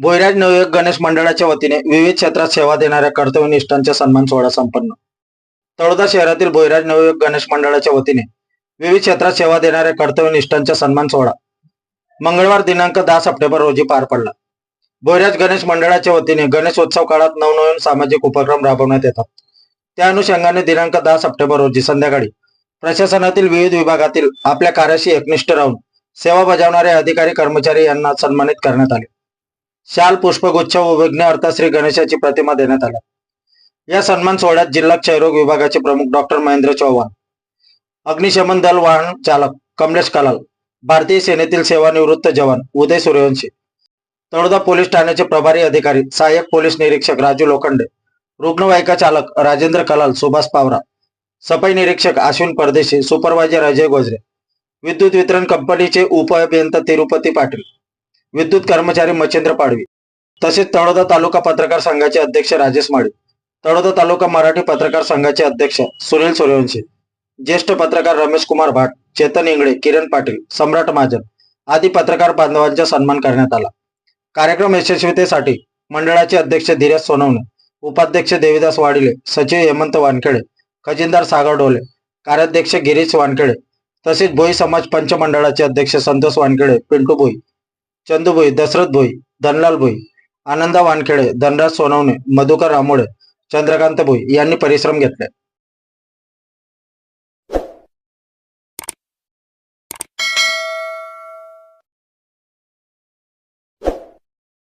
भोयराज नवयुग गणेश मंडळाच्या वतीने विविध क्षेत्रात सेवा देणाऱ्या कर्तव्यनिष्ठांचा सन्मान सोहळा संपन्न. तळोदा शहरातील भोईराज नवयुग गणेश मंडळाच्या वतीने विविध क्षेत्रात सेवा देणाऱ्या कर्तव्यनिष्ठांचा सन्मान सोहळा मंगळवार दिनांक दहा सप्टेंबर रोजी पार पडला. भोईराज गणेश मंडळाच्या वतीने गणेशोत्सव काळात नवनवीन सामाजिक उपक्रम राबवण्यात येतात. त्या अनुषंगाने दिनांक दहा सप्टेंबर रोजी संध्याकाळी प्रशासनातील विविध विभागातील आपल्या कार्याशी एकनिष्ठ राहून सेवा बजावणारे अधिकारी कर्मचारी यांना सन्मानित करण्यात आले. शाल पुष्पगुच्छ व विघ्न अर्थाश्री गणेशाची प्रतिमा देण्यात आल्या या सन्मान सोहळ्यात जिल्हा क्षयरोग विभागाचे प्रमुख डॉक्टर महेंद्र चव्हाण अग्निशमन दल वाहन चालक कमलेश कलाल भारतीय सेनेतील सेवानिवृत्त जवान उदय सूर्यवंशी तळोदा पोलीस ठाण्याचे प्रभारी अधिकारी सहाय्यक पोलीस निरीक्षक राजू लोखंडे रुग्णवाहिका चालक राजेंद्र कलाल सुभाष पावरा सफाई निरीक्षक अश्विन परदेशी सुपरवायझर अजय गोजरे विद्युत वितरण कंपनीचे उपअभियंता तिरुपती पाटील विद्युत कर्मचारी मच्छेंद्र पाडवी तसेच तळोदा तालुका पत्रकार संघाचे अध्यक्ष राजेश माळी तळोदा तालुका मराठी पत्रकार संघाचे अध्यक्ष सुनील सूर्यवंशी ज्येष्ठ पत्रकार रमेश कुमार भाट चेतन इंगळे किरण पाटील सम्राट महाजन आदी पत्रकार बांधवांचा सन्मान करण्यात आला. कार्यक्रम यशस्वीतेसाठी मंडळाचे अध्यक्ष धीरज सोनवणे उपाध्यक्ष देविदास वाडिले सचिव हेमंत वानखेडे खजिनदार सागर डोले कार्याध्यक्ष गिरीश वानखेडे तसेच भोई समाज पंचमंडळाचे अध्यक्ष संतोष वानखेडे पिंटू भोई चंदू भोई दशरथ भोई धनलाल भोई आनंदा वानखेडे धनराज सोनवणे मधुकर रामोडे चंद्रकांत भोई यांनी परिश्रम घेतले.